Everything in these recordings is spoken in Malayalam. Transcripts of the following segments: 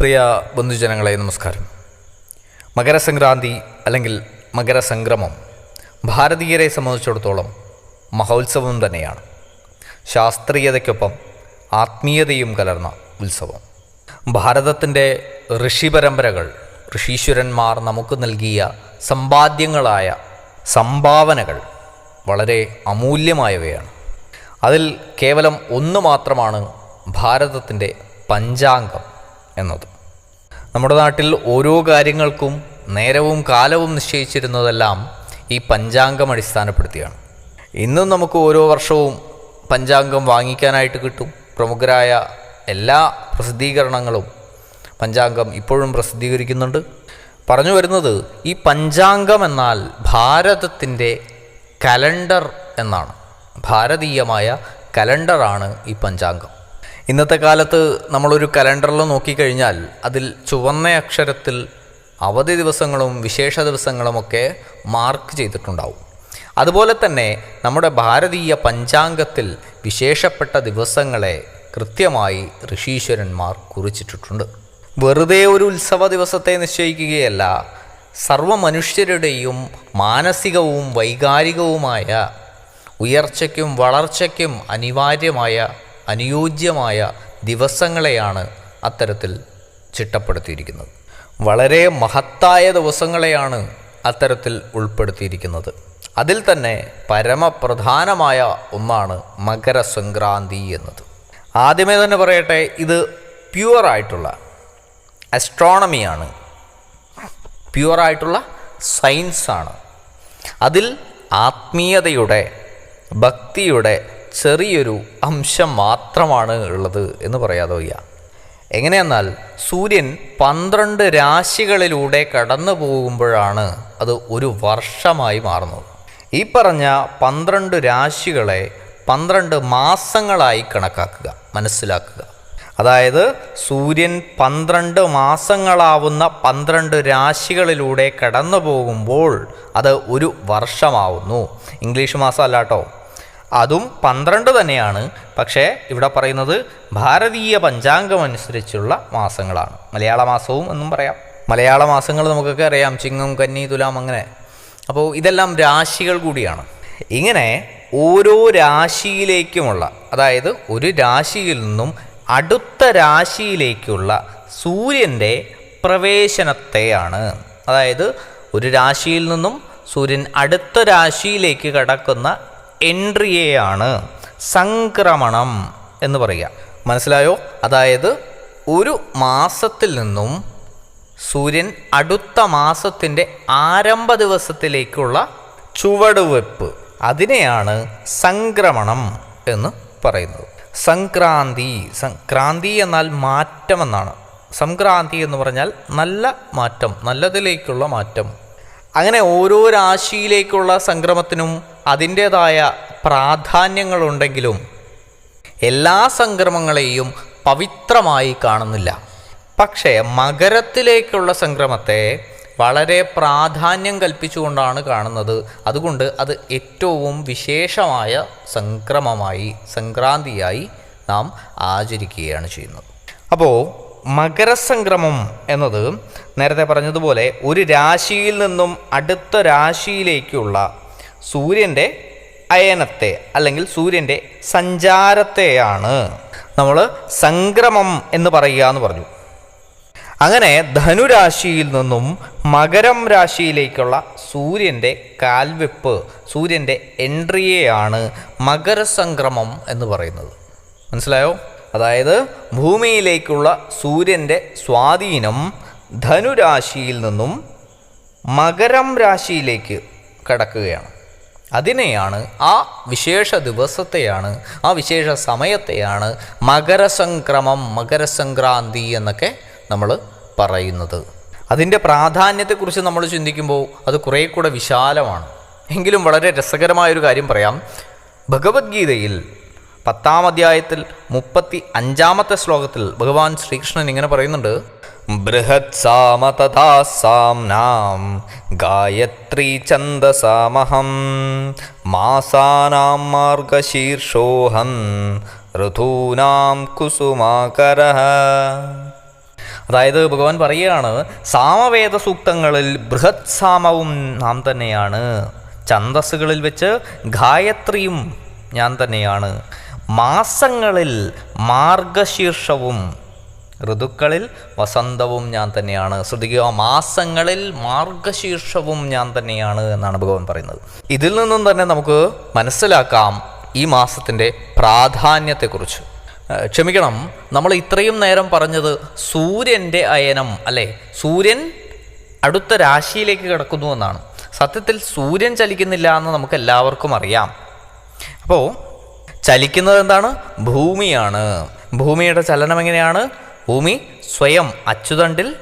പ്രിയ ബന്ധുജനങ്ങളെ നമസ്കാരം. മകരസംക്രാന്തി അല്ലെങ്കിൽ മകരസംക്രമം ഭാരതീയരെ സംബന്ധിച്ചിടത്തോളം മഹോത്സവം തന്നെയാണ്. ശാസ്ത്രീയതയ്ക്കൊപ്പം ആത്മീയതയും കലർന്ന ഉത്സവം. ഭാരതത്തിന്റെ ഋഷിപരമ്പരകൾ ഋഷീശ്വരന്മാർ നമുക്ക് നൽകിയ സമ്പാദ്യങ്ങളായ സംഭാവനകൾ വളരെ അമൂല്യമായവയാണ്. അതിൽ കേവലം ഒന്ന് മാത്രമാണ് ഭാരതത്തിന്റെ പഞ്ചാംഗം. എന്നത്. നമ്മുടെ നാട്ടിൽ ഓരോ കാര്യങ്ങൾക്കും നേരവും കാലവും നിശ്ചയിച്ചിരുന്നതെല്ലാം ഈ പഞ്ചാംഗം അടിസ്ഥാനപ്പെടുത്തിയാണ്. ഇന്നും നമുക്ക് ഓരോ വർഷവും പഞ്ചാംഗം വാങ്ങിക്കാനായിട്ട് കിട്ടും. പ്രമുഖരായ എല്ലാ പ്രസിദ്ധീകരണങ്ങളും പഞ്ചാംഗം ഇപ്പോഴും പ്രസിദ്ധീകരിക്കുന്നുണ്ട്. പറഞ്ഞു വരുന്നത് ഈ പഞ്ചാംഗം എന്നാൽ ഭാരതത്തിന്റെ കലണ്ടർ എന്നാണ്. ഭാരതീയമായ കലണ്ടറാണ് ഈ പഞ്ചാംഗം. ഇന്നത്തെ കാലത്ത് നമ്മളൊരു കലണ്ടറിൽ നോക്കിക്കഴിഞ്ഞാൽ അതിൽ ചുവന്ന അക്ഷരത്തിൽ അവധി ദിവസങ്ങളും വിശേഷ ദിവസങ്ങളുമൊക്കെ മാർക്ക് ചെയ്തിട്ടുണ്ടാവും. അതുപോലെ തന്നെ നമ്മുടെ ഭാരതീയ പഞ്ചാംഗത്തിൽ വിശേഷപ്പെട്ട ദിവസങ്ങളെ കൃത്യമായി ഋഷീശ്വരന്മാർ കുറിച്ചിട്ടിട്ടുണ്ട്. വെറുതെ ഒരു ഉത്സവ ദിവസത്തെ നിശ്ചയിക്കുകയല്ല സർവ മനുഷ്യരുടെയും മാനസികവും വൈകാരികവുമായ ഉയർച്ചയ്ക്കും വളർച്ചയ്ക്കും അനിവാര്യമായ അനുയോജ്യമായ ദിവസങ്ങളെയാണ് അത്തരത്തിൽ ചിട്ടപ്പെടുത്തിയിരിക്കുന്നത്. വളരെ മഹത്തായ ദിവസങ്ങളെയാണ് അത്തരത്തിൽ ഉൾപ്പെടുത്തിയിരിക്കുന്നത്. അതിൽ തന്നെ പരമപ്രധാനമായ ഒന്നാണ് മകരസംക്രാന്തി എന്നത്. ആദ്യമേ തന്നെ പറയട്ടെ ഇത് പ്യുവറായിട്ടുള്ള അസ്ട്രോണമിയാണ് പ്യുവറായിട്ടുള്ള സയൻസാണ് അതിൽ ആത്മീയതയുടെ ഭക്തിയുടെ ചെറിയൊരു അംശം മാത്രമാണ് ഉള്ളത് എന്ന് പറയാതെ വയ്യ. എങ്ങനെയെന്നാൽ സൂര്യൻ പന്ത്രണ്ട് രാശികളിലൂടെ കടന്നു പോകുമ്പോഴാണ് അത് ഒരു വർഷമായി മാറുന്നത്. ഈ പറഞ്ഞ പന്ത്രണ്ട് രാശികളെ പന്ത്രണ്ട് മാസങ്ങളായി കണക്കാക്കുക മനസ്സിലാക്കുക. അതായത് സൂര്യൻ പന്ത്രണ്ട് മാസങ്ങളാവുന്ന പന്ത്രണ്ട് രാശികളിലൂടെ കടന്നു പോകുമ്പോൾ അത് ഒരു വർഷമാവുന്നു. ഇംഗ്ലീഷ് മാസം അല്ല കേട്ടോ അതും പന്ത്രണ്ട് തന്നെയാണ്. പക്ഷേ ഇവിടെ പറയുന്നത് ഭാരതീയ പഞ്ചാംഗം അനുസരിച്ചുള്ള മാസങ്ങളാണ്. മലയാള മാസവും എന്നും പറയാം. മലയാള മാസങ്ങൾ നമുക്കൊക്കെ അറിയാം. ചിങ്ങം കന്നി തുലാം അങ്ങനെ. അപ്പോൾ ഇതെല്ലാം രാശികൾ കൂടിയാണ്. ഇങ്ങനെ ഓരോ രാശിയിലേക്കുമുള്ള അതായത് ഒരു രാശിയിൽ നിന്നും അടുത്ത രാശിയിലേക്കുള്ള സൂര്യന്റെ പ്രവേശനത്തെയാണ്. അതായത് ഒരു രാശിയിൽ നിന്നും സൂര്യൻ അടുത്ത രാശിയിലേക്ക് കടക്കുന്ന എൻട്രിയെയാണ് സംക്രമണം എന്ന് പറയുക. മനസ്സിലായോ? അതായത് ഒരു മാസത്തിൽ നിന്നും സൂര്യൻ അടുത്ത മാസത്തിന്റെ ആരംഭ ദിവസത്തിലേക്കുള്ള ചുവടുവെപ്പ്. അതിനെയാണ് സംക്രമണം എന്ന് പറയുന്നത്. സംക്രാന്തി. സംക്രാന്തി എന്നാൽ മാറ്റമെന്നാണ്. സംക്രാന്തി എന്ന് പറഞ്ഞാൽ നല്ല മാറ്റം നല്ലതിലേക്കുള്ള മാറ്റം. അങ്ങനെ ഓരോ രാശിയിലേക്കുള്ള സംക്രമത്തിനും അതിന്റേതായ പ്രാധാന്യങ്ങളുണ്ടെങ്കിലും എല്ലാ സംക്രമങ്ങളെയും പവിത്രമായി കാണുന്നില്ല. പക്ഷേ മകരത്തിലേക്കുള്ള സംക്രമത്തെ വളരെ പ്രാധാന്യം കൽപ്പിച്ചുകൊണ്ടാണ് കാണുന്നത്. അതുകൊണ്ട് അത് ഏറ്റവും വിശേഷമായ സംക്രമമായി സംക്രാന്തിയായി നാം ആചരിക്കുകയാണ് ചെയ്യുന്നത്. അപ്പോൾ മകരസംക്രമം എന്നത് നേരത്തെ പറഞ്ഞതുപോലെ ഒരു രാശിയിൽ നിന്നും അടുത്ത രാശിയിലേക്കുള്ള സൂര്യന്റെ അയനത്തെ അല്ലെങ്കിൽ സൂര്യന്റെ സഞ്ചാരത്തെയാണ് നമ്മൾ സംക്രമം എന്ന് പറയുക എന്ന് പറഞ്ഞു. അങ്ങനെ ധനുരാശിയിൽ നിന്നും മകരം രാശിയിലേക്കുള്ള സൂര്യന്റെ കാൽവെപ്പ് സൂര്യന്റെ എൻട്രിയെയാണ് മകരസംക്രമം എന്ന് പറയുന്നത്. മനസ്സിലായോ? അതായത് ഭൂമിയിലേക്കുള്ള സൂര്യന്റെ സ്വാധീനം ധനുരാശിയിൽ നിന്നും മകരം രാശിയിലേക്ക് കടക്കുകയാണ്. അതിനെയാണ് ആ വിശേഷ ദിവസത്തെയാണ് ആ വിശേഷ സമയത്തെയാണ് മകരസംക്രമം മകരസംക്രാന്തി എന്നൊക്കെ നമ്മൾ പറയുന്നത്. അതിന്റെ പ്രാധാന്യത്തെക്കുറിച്ച് നമ്മൾ ചിന്തിക്കുമ്പോൾ അത് കുറേ കൂടെ വിശാലമാണ്. എങ്കിലും വളരെ രസകരമായൊരു കാര്യം പറയാം. ഭഗവത്ഗീതയിൽ പത്താം അധ്യായത്തിൽ മുപ്പത്തി അഞ്ചാമത്തെ ശ്ലോകത്തിൽ ഭഗവാൻ ശ്രീകൃഷ്ണൻ ഇങ്ങനെ പറയുന്നുണ്ട്. ബൃഹത് സാമ തഥാ ഗായത്രി ഛന്ദസാമഹം മാസാനാം മാർഗശീർഷോഹം ഋതൂനാം കുസുമാകര. അതായത് ഭഗവാൻ പറയുകയാണ് സാമവേദ സൂക്തങ്ങളിൽ ബൃഹത് സാമവും നാം തന്നെയാണ്. ഛന്തസ്സുകളിൽ വെച്ച് ഗായത്രിയും ഞാൻ തന്നെയാണ്. മാസങ്ങളിൽ മാർഗശീർഷവും ഋതുക്കളിൽ വസന്തവും ഞാൻ തന്നെയാണ്. ശ്രദ്ധിക്കുക മാസങ്ങളിൽ മാർഗശീർഷവും ഞാൻ തന്നെയാണ് എന്നാണ് ഭഗവാൻ പറയുന്നത്. ഇതിൽ നിന്നും തന്നെ നമുക്ക് മനസ്സിലാക്കാം ഈ മാസത്തിന്റെ പ്രാധാന്യത്തെക്കുറിച്ച്. ക്ഷമിക്കണം നമ്മൾ ഇത്രയും നേരം പറഞ്ഞത് സൂര്യന്റെ അയനം അല്ലേ? സൂര്യൻ അടുത്ത രാശിയിലേക്ക് കിടക്കുന്നു എന്നാണ്. സത്യത്തിൽ സൂര്യൻ ചലിക്കുന്നില്ല എന്ന് നമുക്ക് എല്ലാവർക്കും അറിയാം. അപ്പോൾ ചലിക്കുന്നത് എന്താണ് ഭൂമിയാണ്. ഭൂമിയുടെ ചലനം എങ്ങനെയാണ്? ഭൂമി സ്വയം അച്ചുതണ്ടിൽ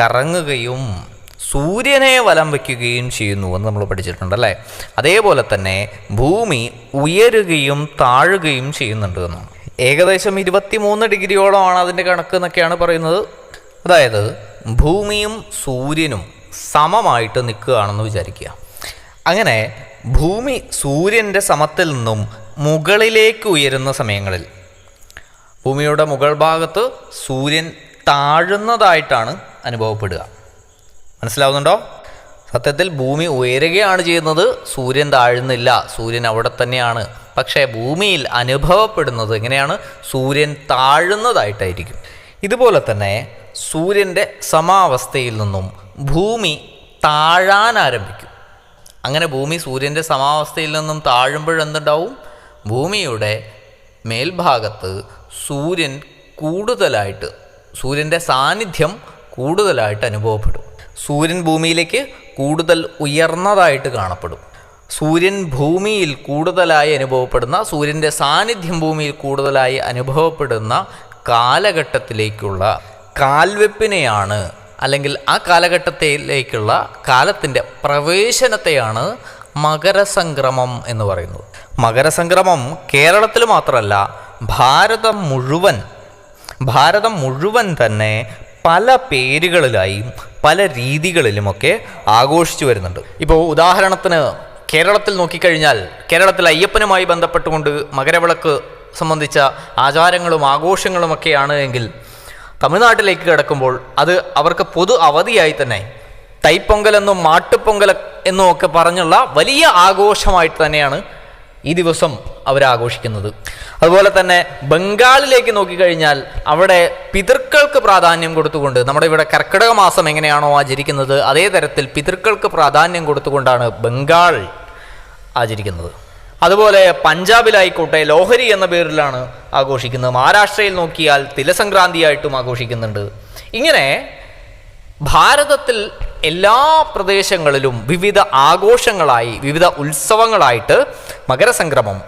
കറങ്ങുകയും സൂര്യനെ വലം വയ്ക്കുകയും ചെയ്യുന്നു എന്ന് നമ്മൾ പഠിച്ചിട്ടുണ്ട് അല്ലേ? അതേപോലെ തന്നെ ഭൂമി ഉയരുകയും താഴുകയും ചെയ്യുന്നുണ്ട് എന്നാണ് ഏകദേശം ഇരുപത്തിമൂന്ന് ഡിഗ്രിയോളമാണ് അതിന്റെ കണക്ക് എന്നൊക്കെയാണ് പറയുന്നത്. അതായത് ഭൂമിയും സൂര്യനും സമമായിട്ട് നിൽക്കുകയാണെന്ന് വിചാരിക്കുക. അങ്ങനെ ഭൂമി സൂര്യന്റെ സമത്തിൽ നിന്നും മുകളിലേക്ക് ഉയരുന്ന സമയങ്ങളിൽ ഭൂമിയുടെ മുകൾ ഭാഗത്ത് സൂര്യൻ താഴുന്നതായിട്ടാണ് അനുഭവപ്പെടുക. മനസ്സിലാവുന്നുണ്ടോ? സത്യത്തിൽ ഭൂമി ഉയരുകയാണ് ചെയ്യുന്നത് സൂര്യൻ താഴുന്നില്ല സൂര്യൻ അവിടെ തന്നെയാണ്. പക്ഷേ ഭൂമിയിൽ അനുഭവപ്പെടുന്നത് എങ്ങനെയാണ്? സൂര്യൻ താഴുന്നതായിട്ടായിരിക്കും. ഇതുപോലെ തന്നെ സൂര്യന്റെ സമാവസ്ഥയിൽ നിന്നും ഭൂമി താഴാൻ ആരംഭിക്കും. അങ്ങനെ ഭൂമി സൂര്യന്റെ സമാവസ്ഥയിൽ നിന്നും താഴുമ്പോഴെന്തുണ്ടാവും? ഭൂമിയുടെ മേൽഭാഗത്ത് സൂര്യൻ കൂടുതലായിട്ട് സൂര്യന്റെ സാന്നിധ്യം കൂടുതലായിട്ട് അനുഭവപ്പെടും. സൂര്യൻ ഭൂമിയിലേക്ക് കൂടുതൽ ഉയർന്നതായിട്ട് കാണപ്പെടും. സൂര്യൻ ഭൂമിയിൽ കൂടുതലായി അനുഭവപ്പെടുന്ന സൂര്യന്റെ സാന്നിധ്യം ഭൂമിയിൽ കൂടുതലായി അനുഭവപ്പെടുന്ന കാലഘട്ടത്തിലേക്കുള്ള കാൽവെപ്പിനെയാണ് അല്ലെങ്കിൽ ആ കാലഘട്ടത്തിലേക്കുള്ള കാലത്തിന്റെ പ്രവേശനത്തെയാണ് മകരസംക്രമം എന്ന് പറയുന്നത്. മകരസംക്രമം കേരളത്തിൽ മാത്രമല്ല ഭാരതം മുഴുവൻ ഭാരതം മുഴുവൻ തന്നെ പല പേരുകളിലായും പല രീതികളിലുമൊക്കെ ആഘോഷിച്ചു വരുന്നുണ്ട്. ഇപ്പോൾ ഉദാഹരണത്തിന് കേരളത്തിൽ നോക്കിക്കഴിഞ്ഞാൽ കേരളത്തിൽ അയ്യപ്പനുമായി ബന്ധപ്പെട്ടുകൊണ്ട് മകരവിളക്ക് സംബന്ധിച്ച ആചാരങ്ങളും ആഘോഷങ്ങളുമൊക്കെയാണ് എങ്കിൽ തമിഴ്നാട്ടിലേക്ക് കിടക്കുമ്പോൾ അത് അവർക്ക് പൊതു അവധിയായി തന്നെ തൈപ്പൊങ്കൽ എന്നും മാട്ടുപ്പൊങ്കൽ എന്നും ഒക്കെ പറഞ്ഞുള്ള വലിയ ആഘോഷമായിട്ട് തന്നെയാണ് ഈ ദിവസം അവർ ആഘോഷിക്കുന്നത് അതുപോലെ തന്നെ ബംഗാളിലേക്ക് നോക്കിക്കഴിഞ്ഞാൽ അവിടെ പിതൃക്കൾക്ക് പ്രാധാന്യം കൊടുത്തുകൊണ്ട് നമ്മുടെ ഇവിടെ കർക്കിടക മാസം എങ്ങനെയാണോ ആചരിക്കുന്നത് അതേ തരത്തിൽ പിതൃക്കൾക്ക് പ്രാധാന്യം കൊടുത്തുകൊണ്ടാണ് ബംഗാൾ ആചരിക്കുന്നത്. അതുപോലെ പഞ്ചാബിലായിക്കോട്ടെ ലോഹരി എന്ന പേരിലാണ് ആഘോഷിക്കുന്നത്. മഹാരാഷ്ട്രയിൽ നോക്കിയാൽ തിലസംക്രാന്തിയായിട്ടും ആഘോഷിക്കുന്നുണ്ട്. ഇങ്ങനെ ഭാരതത്തിൽ എല്ലാ പ്രദേശങ്ങളിലും വിവിധ ആഘോഷങ്ങളായി വിവിധ ഉത്സവങ്ങളായിട്ട് മകരസംക്രമം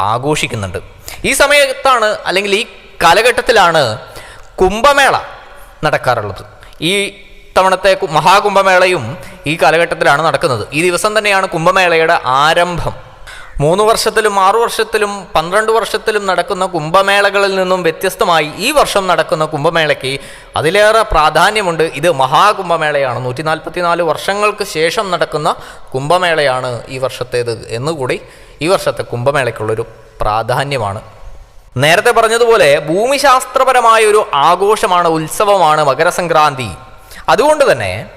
ആഘോഷിക്കുന്നുണ്ട്. ഈ സമയത്താണ് അല്ലെങ്കിൽ ഈ കാലഘട്ടത്തിലാണ് കുംഭമേള നടക്കാറുള്ളത്. ഈ തവണത്തെ മഹാകുംഭമേളയും ഈ കാലഘട്ടത്തിലാണ് നടക്കുന്നത്. ഈ ദിവസം തന്നെയാണ് കുംഭമേളയുടെ ആരംഭം. മൂന്ന് വർഷത്തിലും ആറു വർഷത്തിലും പന്ത്രണ്ട് വർഷത്തിലും നടക്കുന്ന കുംഭമേളകളിൽ നിന്നും വ്യത്യസ്തമായി ഈ വർഷം നടക്കുന്ന കുംഭമേളയ്ക്ക് അതിലേറെ പ്രാധാന്യമുണ്ട്. ഇത് മഹാകുംഭമേളയാണ്. നൂറ്റി നാൽപ്പത്തിനാല് വർഷങ്ങൾക്ക് ശേഷം നടക്കുന്ന കുംഭമേളയാണ് ഈ വർഷത്തേത് എന്നുകൂടി ഈ വർഷത്തെ കുംഭമേളയ്ക്കുള്ളൊരു പ്രാധാന്യമാണ്. നേരത്തെ പറഞ്ഞതുപോലെ ഭൂമിശാസ്ത്രപരമായ ഒരു ആഘോഷമാണ് ഉത്സവമാണ് മകരസംക്രാന്തി. അതുകൊണ്ട് തന്നെ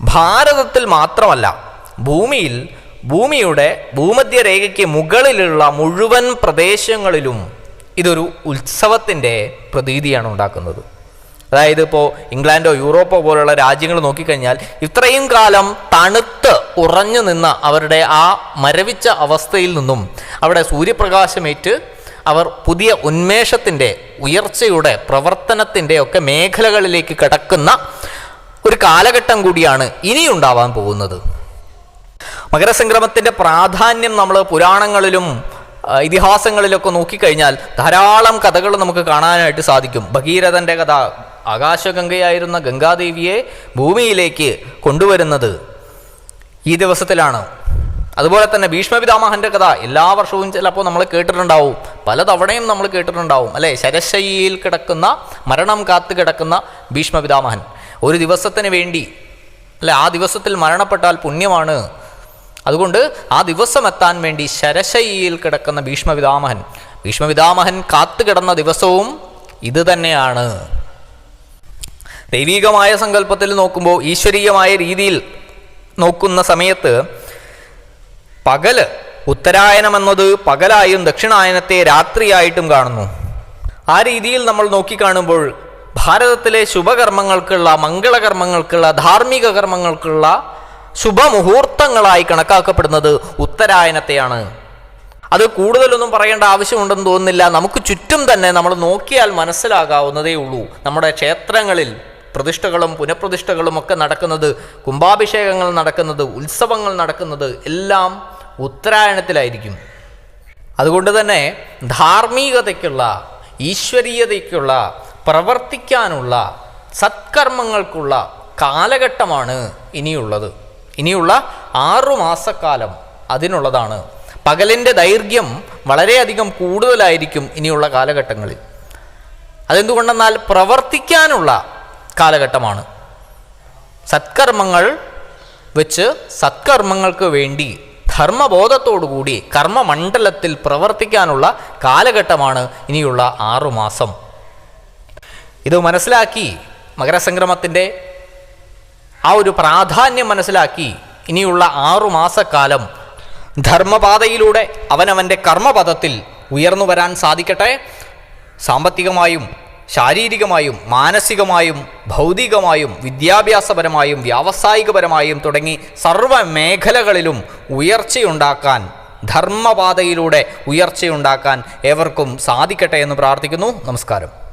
ഭാരതത്തിൽ മാത്രമല്ല ഭൂമിയിൽ ഭൂമിയുടെ ഭൂമധ്യരേഖയ്ക്ക് മുകളിലുള്ള മുഴുവൻ പ്രദേശങ്ങളിലും ഇതൊരു ഉത്സവത്തിന്റെ പ്രതീതിയാണ് ഉണ്ടാക്കുന്നത്. അതായത് ഇപ്പോൾ ഇംഗ്ലണ്ടോ യൂറോപ്പോ പോലുള്ള രാജ്യങ്ങൾ നോക്കിക്കഴിഞ്ഞാൽ ഇത്രയും കാലം തണുത്ത് ഉറഞ്ഞു നിന്ന അവരുടെ ആ മരവിച്ച അവസ്ഥയിൽ നിന്നും അവിടെ സൂര്യപ്രകാശമേറ്റ് അവർ പുതിയ ഉന്മേഷത്തിന്റെ ഉയർച്ചയുടെ പ്രവർത്തനത്തിന്റെ ഒക്കെ മേഖലകളിലേക്ക് കിടക്കുന്ന ഒരു കാലഘട്ടം കൂടിയാണ് ഇനിയുണ്ടാവാൻ പോകുന്നത്. മകരസംക്രമത്തിന്റെ പ്രാധാന്യം നമ്മൾ പുരാണങ്ങളിലും ഇതിഹാസങ്ങളിലൊക്കെ നോക്കിക്കഴിഞ്ഞാൽ ധാരാളം കഥകൾ നമുക്ക് കാണാനായിട്ട് സാധിക്കും. ഭഗീരഥന്റെ കഥ ആകാശഗംഗയായിരുന്ന ഗംഗാദേവിയെ ഭൂമിയിലേക്ക് കൊണ്ടുവരുന്നത് ഈ ദിവസത്തിലാണ്. അതുപോലെ തന്നെ ഭീഷ്മപിതാമഹന്റെ കഥ എല്ലാ വർഷവും ചിലപ്പോൾ നമ്മൾ കേട്ടിട്ടുണ്ടാവും. പലതവണയും നമ്മൾ കേട്ടിട്ടുണ്ടാവും അല്ലേ? ശരശയ്യയിൽ കിടക്കുന്ന മരണം കാത്തു കിടക്കുന്ന ഭീഷ്മപിതാമഹൻ. ഒരു ദിവസത്തിന് വേണ്ടി അല്ലെ? ആ ദിവസത്തിൽ മരണപ്പെട്ടാൽ പുണ്യമാണ്. അതുകൊണ്ട് ആ ദിവസം എത്താൻ വേണ്ടി ശരശയ്യയിൽ കിടക്കുന്ന ഭീഷ്മപിതാമഹൻ ഭീഷ്മപിതാമഹൻ കാത്തു കിടന്ന ദിവസവും ഇത് തന്നെയാണ്. ദൈവീകമായ സങ്കല്പത്തിൽ നോക്കുമ്പോൾ ഈശ്വരീയമായ രീതിയിൽ നോക്കുന്ന സമയത്ത് പകൽ ഉത്തരായനം എന്നത് പകലായും ദക്ഷിണായനത്തെ രാത്രിയായിട്ടും കാണുന്നു. ആ രീതിയിൽ നമ്മൾ നോക്കിക്കാണുമ്പോൾ ഭാരതത്തിലെ ശുഭകർമ്മങ്ങൾക്കുള്ള മംഗളകർമ്മങ്ങൾക്കുള്ള ധാർമ്മിക കർമ്മങ്ങൾക്കുള്ള ശുഭമുഹൂർത്തങ്ങളായി കണക്കാക്കപ്പെടുന്നത് ഉത്തരായനത്തെയാണ്. അത് കൂടുതലൊന്നും പറയേണ്ട ആവശ്യമുണ്ടെന്ന് തോന്നുന്നില്ല. നമുക്ക് ചുറ്റും തന്നെ നമ്മൾ നോക്കിയാൽ മനസ്സിലാകാവുന്നതേ ഉള്ളൂ. നമ്മുടെ ക്ഷേത്രങ്ങളിൽ പ്രതിഷ്ഠകളും പുനഃപ്രതിഷ്ഠകളും ഒക്കെ നടക്കുന്നത് കുംഭാഭിഷേകങ്ങൾ നടക്കുന്നത് ഉത്സവങ്ങൾ നടക്കുന്നത് എല്ലാം ഉത്തരായണത്തിലായിരിക്കും അതുകൊണ്ട് തന്നെ ധാർമ്മികതയ്ക്കുള്ള ഈശ്വരീയതയ്ക്കുള്ള പ്രവർത്തിക്കാനുള്ള സത്കർമ്മങ്ങൾക്കുള്ള കാലഘട്ടമാണ് ഇനിയുള്ളത്. ഇനിയുള്ള ആറു മാസക്കാലം അതിനുള്ളതാണ്. പകലിന്റെ ദൈർഘ്യം വളരെയധികം കൂടുതലായിരിക്കും ഇനിയുള്ള കാലഘട്ടങ്ങളിൽ. അതെന്തുകൊണ്ടെന്നാൽ പ്രവർത്തിക്കാനുള്ള കാലഘട്ടമാണ്. സത്കർമ്മങ്ങൾ വെച്ച് സത്കർമ്മങ്ങൾക്ക് വേണ്ടി ധർമ്മബോധത്തോടുകൂടി കർമ്മമണ്ഡലത്തിൽ പ്രവർത്തിക്കാനുള്ള കാലഘട്ടമാണ് ഇനിയുള്ള ആറുമാസം ഇത് മനസ്സിലാക്കി മകരസംക്രമത്തിന്റെ ആ ഒരു പ്രാധാന്യം മനസ്സിലാക്കി ഇനിയുള്ള ആറു ആറുമാസക്കാലം ധർമ്മപാതയിലൂടെ അവനവന്റെ കർമ്മപഥത്തിൽ ഉയർന്നു വരാൻ സാധിക്കട്ടെ. സാമ്പത്തികമായും ശാരീരികമായും മാനസികമായും ഭൗതികമായും വിദ്യാഭ്യാസപരമായും വ്യാവസായികപരമായും തുടങ്ങി സർവ മേഖലകളിലും ഉയർച്ചയുണ്ടാക്കാൻ ധർമ്മപാതയിലൂടെ ഉയർച്ചയുണ്ടാക്കാൻ ഏവർക്കും സാധിക്കട്ടെ എന്ന് പ്രാർത്ഥിക്കുന്നു. നമസ്കാരം.